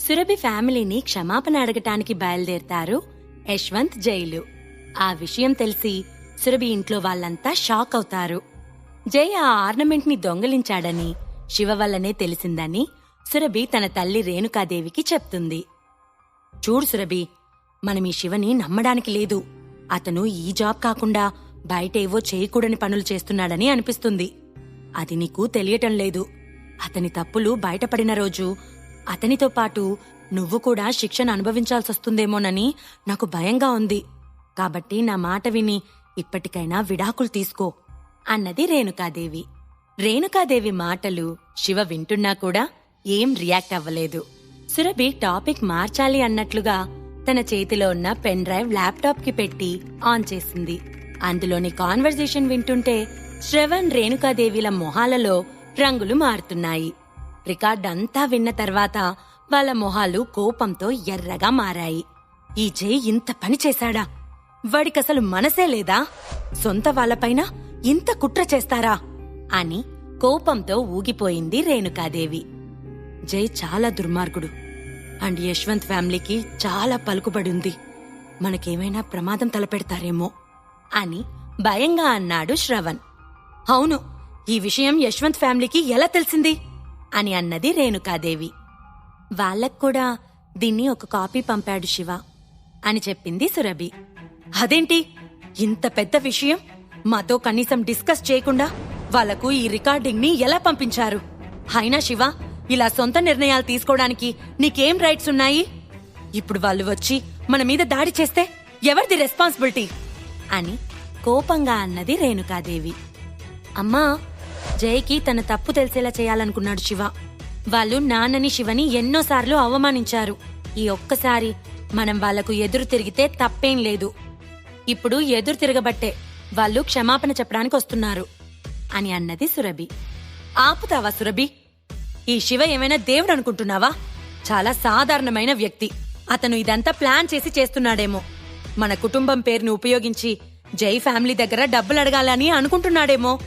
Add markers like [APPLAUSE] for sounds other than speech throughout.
సురభి ఫ్యామిలీని క్షమాపణ అడగటానికి బయలుదేరతారు యశ్వంత్ జైలు. ఆ విషయం తెలిసి సురభి ఇంట్లో వాళ్ళంతా షాక్ అవుతారు. జై ఆ ఆర్నమెంట్ని దొంగలించాడని శివ వల్లనే తెలిసిందని సురభి తన తల్లి రేణుకాదేవికి చెప్తుంది. చూడు సురభి మనం ఈ శివని నమ్మడానికి లేదు. అతను ఈ జాబ్ కాకుండా బయట ఏవో చేయకూడని పనులు చేస్తున్నాడని అనిపిస్తుంది. అది నీకు తెలియటం లేదు. అతని తప్పులు బయటపడిన రోజు అతనితో పాటు నువ్వు కూడా శిక్షను అనుభవించాల్సొస్తుందేమోనని నాకు భయంగా ఉంది. కాబట్టి నా మాట విని ఇప్పటికైనా విడాకులు తీసుకో అన్నది రేణుకాదేవి. రేణుకాదేవి మాటలు శివ వింటున్నా కూడా ఏం రియాక్ట్ అవ్వలేదు. సురభి టాపిక్ మార్చాలి అన్నట్లుగా తన చేతిలో ఉన్న పెన్ డ్రైవ్ ల్యాప్టాప్కి పెట్టి ఆన్ చేసింది. అందులోని కాన్వర్జేషన్ వింటుంటే శ్రవణ్ రేణుకాదేవిల మొహాలలో రంగులు మారుతున్నాయి. రికార్డ్ అంతా విన్న తర్వాత వాళ్ళ మొహాలు కోపంతో ఎర్రగా మారాయి. ఈ జై ఇంత పని చేశాడా? వాడికసలు మనసే లేదా? సొంత వాళ్ళపైన ఇంత కుట్ర చేస్తారా? అని కోపంతో ఊగిపోయింది రేణుకాదేవి. జై చాలా దుర్మార్గుడు. అండ్ యశ్వంత్ ఫ్యామిలీకి చాలా పలుకుబడి ఉంది మనకేమైనా ప్రమాదం తలపెడతారేమో? అని భయంగా అన్నాడు శ్రవణ్. అవును ఈ విషయం యశ్వంత్ ఫ్యామిలీకి ఎలా తెలిసింది? అని అన్నది రేణుకాదేవి. వాళ్ళక్కూడా దీన్ని ఒక కాపీ పంపాడు శివ అని చెప్పింది సురభి. అదేంటి? ఇంత పెద్ద విషయం? మాతో కనీసం డిస్కస్ చేయకుండా వాళ్ళకు ఈ రికార్డింగ్ని ఎలా పంపించారు? అయినా శివ ఇలా సొంత నిర్ణయాలు తీసుకోవడానికి నీకేం రైట్స్ ఉన్నాయి? ఇప్పుడు వాళ్ళు వచ్చి మన మీద దాడి చేస్తే ఎవరిది రెస్పాన్సిబిలిటీ? అని కోపంగా అన్నది రేణుకాదేవి. అమ్మా జైకి తన తప్పు తెలిసేలా చేయాలనుకున్నాడు శివ. వాళ్ళు నాన్నని శివని ఎన్నోసార్లు అవమానించారు. ఈ ఒక్కసారి మనం వాళ్ళకు ఎదురు తిరిగితే తప్పేం లేదు. ఇప్పుడు ఎదురు తిరగబట్టే వాళ్ళు క్షమాపణ చెప్పడానికి వస్తున్నారు. అని అన్నది సురభి. ఆపుతావా సురభి? ఈ శివ ఏమైనా దేవుడు అనుకుంటున్నావా? చాలా సాధారణమైన వ్యక్తి. అతను ఇదంతా ప్లాన్ చేసి చేస్తున్నాడేమో. మన కుటుంబం పేరుని ఉపయోగించి జై ఫ్యామిలీ దగ్గర డబ్బులు అడగాలని అనుకుంటున్నాడేమో.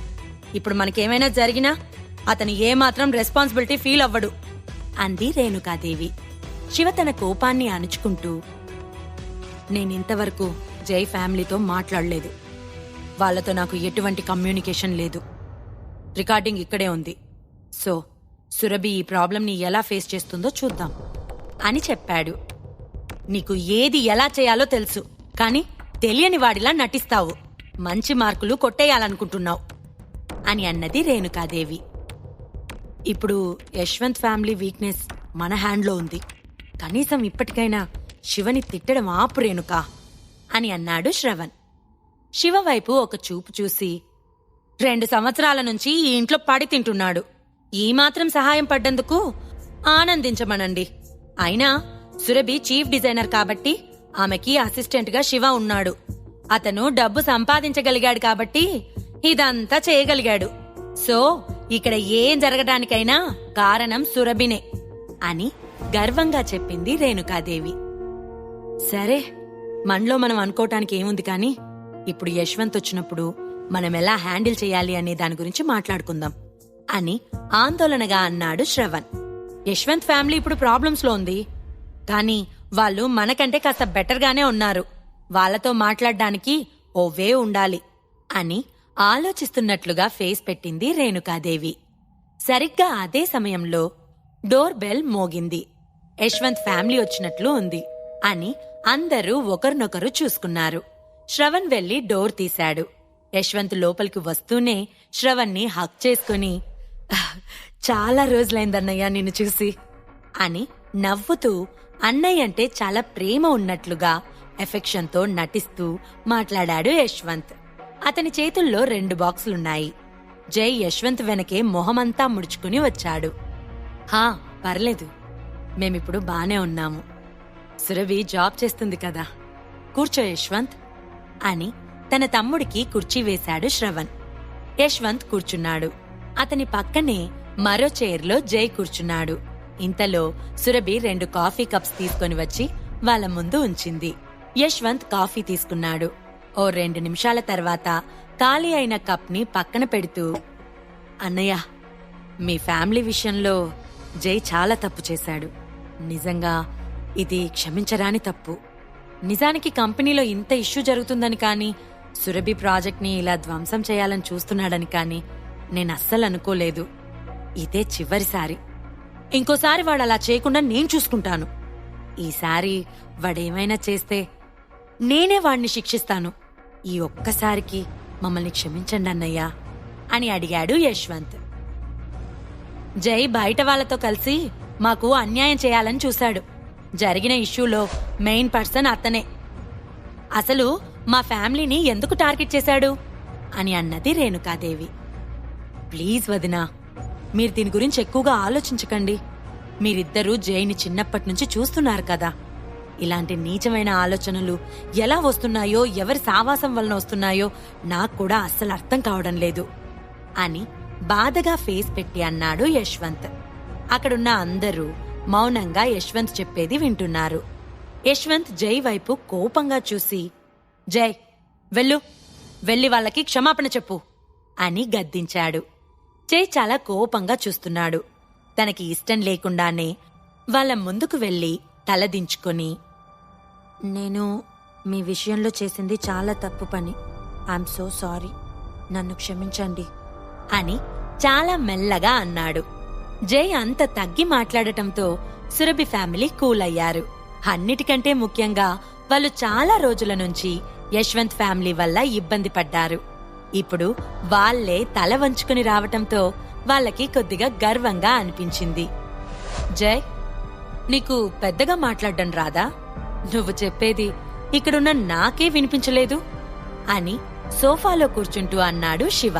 ఇప్పుడు మనకేమైనా జరిగినా అతను ఏమాత్రం రెస్పాన్సిబిలిటీ ఫీల్ అవ్వడు. అంది రేణుకాదేవి. శివ తన కోపాన్ని అణుచుకుంటూ నేనింతవరకు జై ఫ్యామిలీతో మాట్లాడలేదు. వాళ్ళతో నాకు ఎటువంటి కమ్యూనికేషన్ లేదు. రికార్డింగ్ ఇక్కడే ఉంది. సో సురభి ఈ ప్రాబ్లంని ఎలా ఫేస్ చేస్తుందో చూద్దాం. అని చెప్పాడు. నీకు ఏది ఎలా చేయాలో తెలుసు కానీ తెలియని వాడిలా నటిస్తావు. మంచి మార్కులు కొట్టేయాలనుకుంటున్నావు. అని అన్నది రేణుకాదేవి. ఇప్పుడు యశ్వంత్ ఫ్యామిలీ వీక్నెస్ మన హ్యాండ్లో ఉంది. కనీసం ఇప్పటికైనా శివని తిట్టడం ఆపు రేణుక అని అన్నాడు శ్రవణ్. శివ వైపు ఒక చూపు చూసి రెండు సంవత్సరాల నుంచి ఈ ఇంట్లో పడి తింటున్నాడు. ఈ మాత్రం సహాయం పడ్డందుకు ఆనందించమనండి. అయినా సురభి చీఫ్ డిజైనర్ కాబట్టి ఆమెకి అసిస్టెంట్గా శివ ఉన్నాడు. అతను డబ్బు సంపాదించగలిగాడు కాబట్టి ఇదంతా చేయగలిగాడు. సో ఇక్కడ ఏం జరగడానికైనా కారణం సురభినే అని గర్వంగా చెప్పింది రేణుకాదేవి. సరే మనలో మనం అనుకోవటానికి ఏముంది కానీ ఇప్పుడు యశ్వంత్ వచ్చినప్పుడు మనం ఎలా హ్యాండిల్ చేయాలి అనే దాని గురించి మాట్లాడుకుందాం అని ఆందోళనగా అన్నాడు శ్రవణ్. యశ్వంత్ ఫ్యామిలీ ఇప్పుడు ప్రాబ్లమ్స్లో ఉంది. కానీ వాళ్ళు మనకంటే కాస్త బెటర్గానే ఉన్నారు. వాళ్ళతో మాట్లాడడానికి ఓ వే ఉండాలి అని ఆలోచిస్తున్నట్లుగా ఫేస్ పెట్టింది రేణుకాదేవి. సరిగ్గా అదే సమయంలో డోర్ బెల్ మోగింది. యశ్వంత్ ఫ్యామిలీ వచ్చినట్లు ఉంది అని అందరూ ఒకరినొకరు చూసుకున్నారు. శ్రవణ్ వెళ్ళి డోర్ తీశాడు. యశ్వంత్ లోపలికి వస్తూనే శ్రవణ్ని హక్ చేసుకుని చాలా రోజులైందన్నయ్య నిన్ను చూసి అని నవ్వుతూ అన్నయ్య అంటే చాలా ప్రేమ ఉన్నట్లుగా ఎఫెక్షన్తో నటిస్తూ మాట్లాడాడు యశ్వంత్. అతని చేతుల్లో రెండు బాక్సులున్నాయి. జై యశ్వంత్ వెనకే మొహమంతా ముడుచుకుని వచ్చాడు. హా పర్లేదు. మేమిప్పుడు బానే ఉన్నాము. సురభి జాబ్ చేస్తుంది కదా. కూర్చో యశ్వంత్ అని తన తమ్ముడికి కుర్చీ వేశాడు శ్రవణ్. యశ్వంత్ కూర్చున్నాడు. అతని పక్కనే మరో చైర్లో జై కూర్చున్నాడు. ఇంతలో సురభి రెండు కాఫీ కప్స్ తీసుకొని వచ్చి వాళ్ళ ముందు ఉంచింది. యశ్వంత్ కాఫీ తీసుకున్నాడు. ఓ రెండు నిమిషాల తర్వాత ఖాళీ అయిన కప్ని పక్కన పెడుతూ అన్నయ్య మీ ఫ్యామిలీ విషయంలో జై చాలా తప్పు చేశాడు. నిజంగా ఇది క్షమించరాని తప్పు. నిజానికి కంపెనీలో ఇంత ఇష్యూ జరుగుతుందని కానీ సురభి ప్రాజెక్ట్ని ఇలా ధ్వంసం చేయాలని చూస్తున్నాడని కానీ నేను అస్సలు అనుకోలేదు. ఇదే చివరిసారి. ఇంకోసారి వాడు అలా చేయకుండా నేను చూసుకుంటాను. ఈసారి వాడేమైనా చేస్తే నేనే వాణ్ణి శిక్షిస్తాను. ఈ ఒక్కసారికి మమ్మల్ని క్షమించండి అన్నయ్యా అని అడిగాడు యశ్వంత్. జై బయట వాళ్ళతో కలిసి మాకు అన్యాయం చేయాలని చూశాడు. జరిగిన ఇష్యూలో మెయిన్ పర్సన్ అతనే. అసలు మా ఫ్యామిలీని ఎందుకు టార్గెట్ చేశాడు? అని అన్నది రేణుకాదేవి. ప్లీజ్ వదినా మీరు దీని గురించి ఎక్కువగా ఆలోచించకండి. మీరిద్దరూ జైని చిన్నప్పటి నుంచి చూస్తున్నారు కదా. ఇలాంటి నీచమైన ఆలోచనలు ఎలా వస్తున్నాయో ఎవరి సావాసం వలన వస్తున్నాయో నాకు కూడా అస్సలు అర్థం కావడం లేదు. అని బాధగా ఫేస్ పెట్టి అన్నాడు యశ్వంత్. అక్కడున్న అందరూ మౌనంగా యశ్వంత్ చెప్పేది వింటున్నారు. యశ్వంత్ జై వైపు కోపంగా చూసి జై వెళ్ళు వెళ్ళి వాళ్ళకి క్షమాపణ చెప్పు అని గద్దించాడు. జై చాలా కోపంగా చూస్తున్నాడు. తనకి ఇష్టం లేకుండానే వాళ్ళ ముందుకు వెళ్ళి తలదించుకొని నేను మీ విషయంలో చేసింది చాలా తప్పు పని. ఐఎమ్ సో సారీ నన్ను క్షమించండి. అని చాలా మెల్లగా అన్నాడు. జై అంత తగ్గి మాట్లాడటంతో సురభి ఫ్యామిలీ కూల్ అయ్యారు అన్నిటికంటే ముఖ్యంగా వాళ్ళు చాలా రోజుల నుంచి యశ్వంత్ ఫ్యామిలీ వల్ల ఇబ్బంది పడ్డారు. ఇప్పుడు వాళ్ళే తల వంచుకుని రావటంతో వాళ్ళకి కొద్దిగా గర్వంగా అనిపించింది. జై నీకు పెద్దగా మాట్లాడడం రాదా? నువ్వు చెప్పేది ఇక్కడున్న నాకే వినిపించలేదు అని సోఫాలో కూర్చుంటూ అన్నాడు శివ.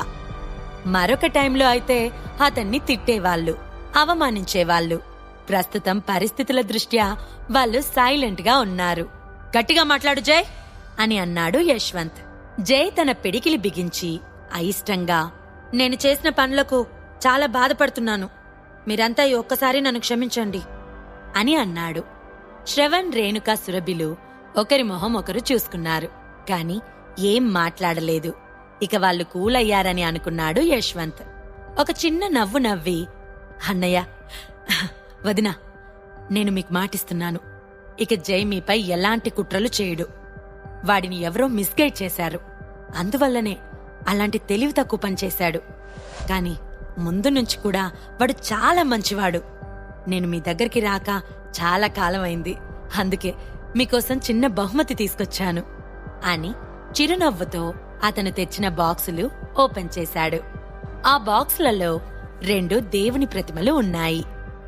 మరొక టైంలో అయితే అతన్ని తిట్టేవాళ్ళు అవమానించేవాళ్ళు. ప్రస్తుతం పరిస్థితుల దృష్ట్యా వాళ్ళు సైలెంట్గా ఉన్నారు. గట్టిగా మాట్లాడు జై అని అన్నాడు యశ్వంత్. జై తన పిడికిలి బిగించి అయిష్టంగా నేను చేసిన పనులకు చాలా బాధపడుతున్నాను. మీరంతా ఒక్కసారి నన్ను క్షమించండి అని అన్నాడు. శ్రవణ్ రేణుక సురభిలు ఒకరి మొహం ఒకరు చూసుకున్నారు. కాని ఏం మాట్లాడలేదు. ఇక వాళ్ళు కూలయ్యారని అనుకున్నాడు యశ్వంత్. ఒక చిన్న నవ్వు నవ్వి అన్నయ్య వదినా నేను మీకు మాటిస్తున్నాను. ఇక జై మీపై ఎలాంటి కుట్రలు చేయడు? వాడిని ఎవరో మిస్గైడ్ చేశారు. అందువల్లనే అలాంటి తెలివి తక్కువ పని చేశాడు. కాని ముందు నుంచి కూడా వాడు చాలా మంచివాడు. నేను మీ దగ్గరికి రాక చాలా కాలమైంది. అందుకే మీకోసం చిన్న బహుమతి తీసుకొచ్చాను. అని చిరునవ్వుతో అతను తెచ్చిన బాక్సులు ఓపెన్ చేశాడు. ఆ బాక్సులలో రెండు దేవుని ప్రతిమలు ఉన్నాయి.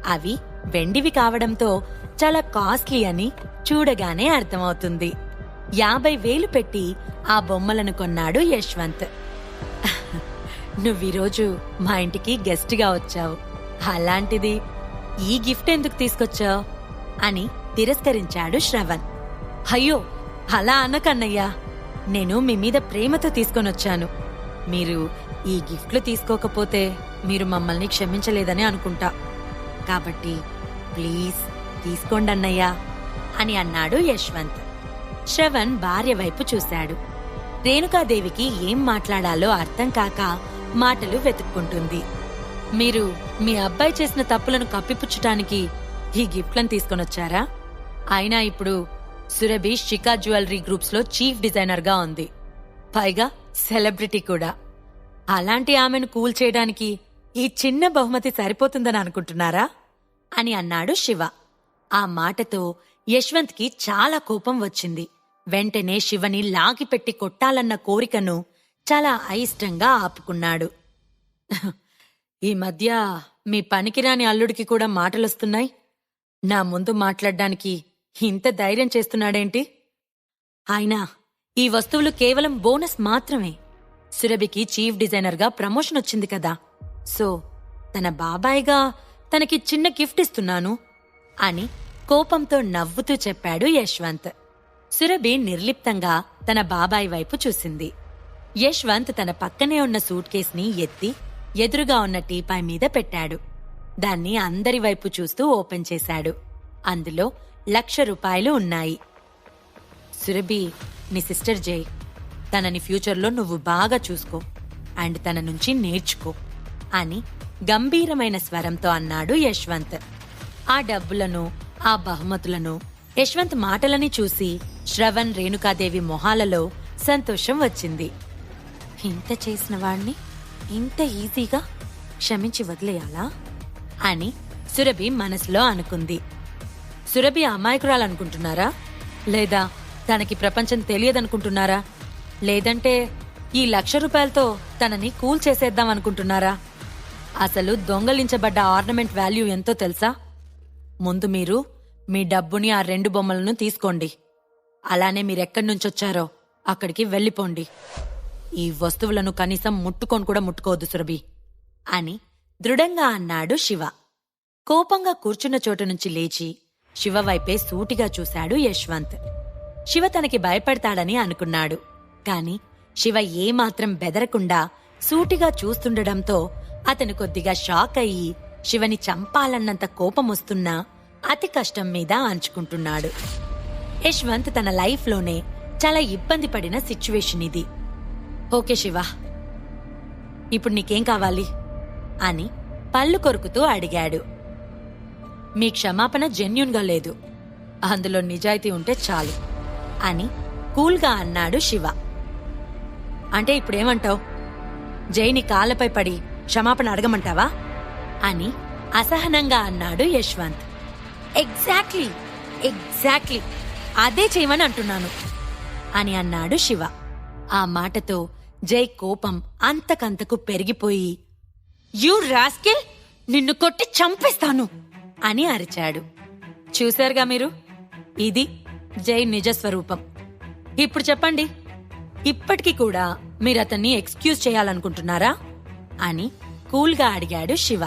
అవి వెండివి కావడంతో చాలా కాస్ట్లీ అని చూడగానే అర్థమవుతుంది. యాభై వేలు పెట్టి ఆ బొమ్మలను కొన్నాడు యశ్వంత్. [LAUGHS] నువ్వీరోజు మా ఇంటికి గెస్ట్గా వచ్చావు. అలాంటిది ఈ గిఫ్ట్ ఎందుకు తీసుకొచ్చావు? అని తిరస్కరించాడు శ్రవణ్. అయ్యో అలా అనకన్నయ్యా. నేను మీ మీద ప్రేమతో తీసుకొనొచ్చాను. మీరు ఈ గిఫ్ట్లు తీసుకోకపోతే మీరు మమ్మల్ని క్షమించలేదని అనుకుంటా. కాబట్టి ప్లీజ్ తీసుకోండి అన్నయ్యా అని అన్నాడు యశ్వంత్. శ్రవణ్ భార్య వైపు చూశాడు. రేణుకాదేవికి ఏం మాట్లాడాలో అర్థం కాక మాటలు వెతుక్కుంటుంది. మీరు మీ అబ్బాయి చేసిన తప్పులను కప్పిపుచ్చటానికి ఈ గిఫ్ట్లను తీసుకొనొచ్చారా? అయినా ఇప్పుడు సురభి షికా జ్యువెలరీ గ్రూప్స్లో చీఫ్ డిజైనర్గా ఉంది. పైగా సెలబ్రిటీ కూడా. అలాంటి ఆమెను కూల్ చేయడానికి ఈ చిన్న బహుమతి సరిపోతుందని అనుకుంటున్నారా? అని అన్నాడు శివ. ఆ మాటతో యశ్వంత్కి చాలా కోపం వచ్చింది. వెంటనే శివని లాగిపెట్టి కొట్టాలన్న కోరికను చాలా అయిష్టంగా ఆపుకున్నాడు. ఈ మధ్య మీ పనికిరాని అల్లుడికి కూడా మాటలొస్తున్నాయి? నా ముందు మాట్లాడ్డానికి ఇంత ధైర్యం చేస్తున్నాడేంటి? అయినా ఈ వస్తువులు కేవలం బోనస్ మాత్రమే. సురభికి చీఫ్ డిజైనర్గా ప్రమోషన్ వచ్చింది కదా. సో తన బాబాయ్గా తనకి చిన్న గిఫ్ట్ ఇస్తున్నాను అని కోపంతో నవ్వుతూ చెప్పాడు యశ్వంత్. సురభి నిర్లిప్తంగా తన బాబాయ్ వైపు చూసింది. యశ్వంత్ తన పక్కనే ఉన్న సూట్ కేస్ని ఎత్తి ఎదురుగా ఉన్న టీపాయ్ మీద పెట్టాడు. దాన్ని అందరి వైపు చూస్తూ ఓపెన్ చేశాడు. అందులో లక్ష రూపాయలు ఉన్నాయి. సురభి నీ సిస్టర్ జై తనని ఫ్యూచర్లో నువ్వు బాగా చూసుకో అండ్ తన నుంచి నేర్చుకో అని గంభీరమైన స్వరంతో అన్నాడు యశ్వంత్. ఆ డబ్బులను ఆ బహుమతులను యశ్వంత్ మాటలని చూసి శ్రవణ్ రేణుకాదేవి మొహాలలో సంతోషం వచ్చింది. ఇంత చేసిన వాణ్ణి? ఇంత ఈజీగా? క్షమించి వదిలేయాలా? అని సురభి మనసులో అనుకుంది. సురభి అమాయకురాలనుకుంటున్నారా? లేదా తనకి ప్రపంచం తెలియదనుకుంటున్నారా? లేదంటే ఈ లక్ష రూపాయలతో తనని కూల్ చేసేద్దాం అనుకుంటున్నారా? అసలు దొంగలించబడ్డ ఆర్నమెంట్ వాల్యూ ఎంతో తెలుసా? ముందు మీరు మీ డబ్బుని ఆ రెండు బొమ్మలను తీసుకోండి. అలానే మీరెక్కడి నుంచొచ్చారో అక్కడికి వెళ్ళిపోండి. ఈ వస్తువులను కనీసం ముట్టుకొని కూడా ముట్టుకోవద్దు సురభి అని దృఢంగా అన్నాడు శివ. కోపంగా కూర్చున్న చోటు నుంచి లేచి శివ వైపే సూటిగా చూశాడు యశ్వంత్. శివ తనకి భయపడతాడని అనుకున్నాడు. కాని శివ ఏమాత్రం బెదరకుండా సూటిగా చూస్తుండడంతో అతను కొద్దిగా షాక్ అయ్యి శివని చంపాలన్నంత కోపమొస్తున్నా అతి కష్టం మీద అంచుకుంటున్నాడు. యశ్వంత్ తన లైఫ్లోనే చాలా ఇబ్బంది పడిన సిచ్యువేషన్ ఇది. ఓకే శివ. ఇప్పుడు నీకేం కావాలి? అని పళ్ళు కొరుకుతూ అడిగాడు. మీ క్షమాపణ జెన్యున్గా లేదు. అందులో నిజాయితీ ఉంటే చాలు. అని కూల్గా అన్నాడు శివ. అంటే ఇప్పుడేమంటావు? జైని కాళ్ళపై పడి క్షమాపణ అడగమంటావా? అని అసహనంగా అన్నాడు యశ్వంత్. ఎగ్జాక్ట్లీ ఎగ్జాక్ట్లీ అదే చేయమని అంటున్నాను అని అన్నాడు శివ. ఆ మాటతో జై కోపం అంతకంతకు పెరిగిపోయి యూ రాస్కిల్ నిన్ను కొట్టి చంపేస్తాను అని అరిచాడు. చూశారుగా మీరు? ఇది జై నిజస్వరూపం. ఇప్పుడు చెప్పండి ఇప్పటికీ కూడా మీరు అతన్ని ఎక్స్క్యూజ్ చేయాలనుకుంటున్నారా? అని కూల్గా అడిగాడు శివ.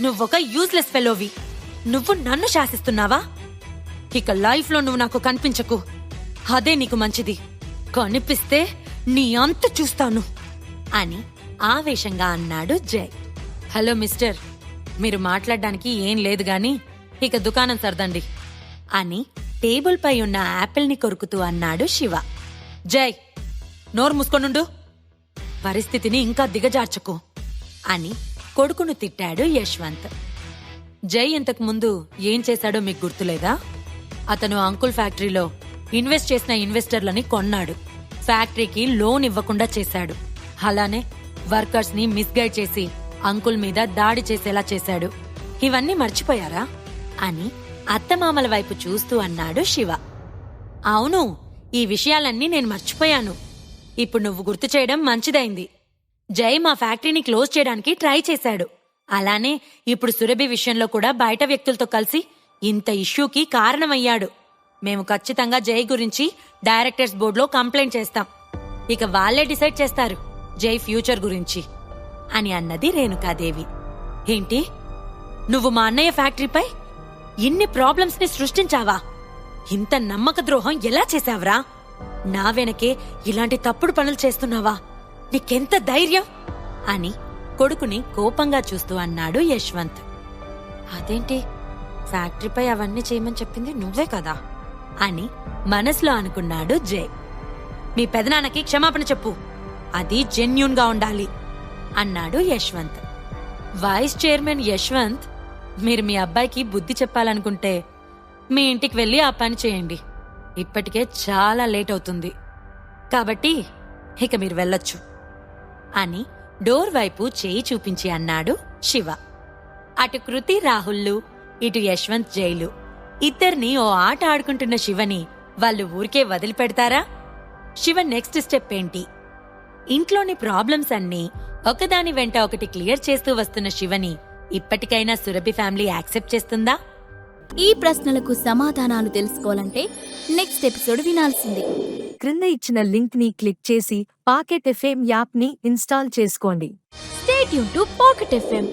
నువ్వొక యూజ్లెస్ ఫెలోవి. నువ్వు నన్ను శాసిస్తున్నావా? ఇక లైఫ్లో నువ్వు నాకు కనిపించకు. అదే నీకు మంచిది. కనిపిస్తే నీ అంత చూస్తాను. అని ఆవేశంగా అన్నాడు జై. హలో మిస్టర్ మీరు మాట్లాడడానికి ఏం లేదు గాని ఇక దుకాణం సర్దండి. అని టేబుల్పై ఉన్న యాపిల్ని కొరుకుతూ అన్నాడు శివ. జై నోరు మూసుకొనుండు. పరిస్థితిని ఇంకా దిగజార్చకు. అని కొడుకును తిట్టాడు యశ్వంత్. జై ఇంతకు ముందు ఏం చేశాడో మీకు గుర్తులేదా? అతను అంకుల్ ఫ్యాక్టరీలో ఇన్వెస్ట్ చేసిన ఇన్వెస్టర్లని కొన్నాడు. ఫ్యాక్టరీకి లోన్ ఇవ్వకుండా చేశాడు. అలానే వర్కర్స్ని మిస్గైడ్ చేసి అంకుల్ మీద దాడి చేసేలా చేశాడు. ఇవన్నీ మర్చిపోయారా? అని అత్తమామల వైపు చూస్తూ అన్నాడు శివ. అవును ఈ విషయాలన్నీ నేను మర్చిపోయాను. ఇప్పుడు నువ్వు గుర్తు చేయడం మంచిదైంది. జై మా ఫ్యాక్టరీని క్లోజ్ చేయడానికి ట్రై చేశాడు. అలానే ఇప్పుడు సురభి విషయంలో కూడా బయట వ్యక్తులతో కలిసి ఇంత ఇష్యూకి కారణమయ్యాడు. మేము ఖచ్చితంగా జై గురించి డైరెక్టర్స్ బోర్డులో కంప్లైంట్ చేస్తాం. ఇక వాళ్ళే డిసైడ్ చేస్తారు జై ఫ్యూచర్ గురించి. అని అన్నది రేణుకాదేవి. ఏంటి? నువ్వు మా అన్నయ్య ఫ్యాక్టరీపై ఇన్ని ప్రాబ్లమ్స్ని సృష్టించావా? ఇంత నమ్మక ద్రోహం ఎలా చేశావ్రా? నా వెనకే ఇలాంటి తప్పుడు పనులు చేస్తున్నావా? నీకెంత ధైర్యం? అని కొడుకుని కోపంగా చూస్తూ అన్నాడు యశ్వంత్. అదేంటి? ఫ్యాక్టరీపై అవన్నీ చేయమని చెప్పింది నువ్వే కదా? అని మనసులో అనుకున్నాడు జై. మీ పెదనాన్నకి క్షమాపణ చెప్పు. అది జెన్యున్గా ఉండాలి అన్నాడు యశ్వంత్. వైస్ చైర్మన్ యశ్వంత్ మీరు మీ అబ్బాయికి బుద్ధి చెప్పాలనుకుంటే మీ ఇంటికి వెళ్ళి ఆ పని చేయండి. ఇప్పటికే చాలా లేట్ అవుతుంది. కాబట్టి ఇక మీరు వెళ్ళొచ్చు అని డోర్ వైపు చేయి చూపించి అన్నాడు శివ. అటు కృతి రాహుల్లు ఇటు యశ్వంత్ జైలు. ఇద్దరిని ఓ ఆట ఆడుకుంటున్న శివని వాళ్ళు ఊరికే వదిలిపెడతారా? శివ నెక్స్ట్ స్టెప్ ఏంటి? ఇంట్లోని ప్రాబ్లమ్స్ అన్నీ ఒకదాని వెంట ఒకటి క్లియర్ చేస్తూ వస్తున్న శివని ఇప్పటికైనా సురభి ఫ్యామిలీ యాక్సెప్ట్ చేస్తుందా? ఈ ప్రశ్నలకు సమాధానాలు తెలుసుకోవాలంటే నెక్స్ట్ ఎపిసోడ్ వినాల్సిందే. క్రింద ఇచ్చిన లింక్ని క్లిక్ చేసి పాకెట్ ఎఫ్ఎం యాప్ని ఇన్స్టాల్ చేసుకోండి. స్టేట్ యూన్ టు పాకెట్ ఎఫ్ఎం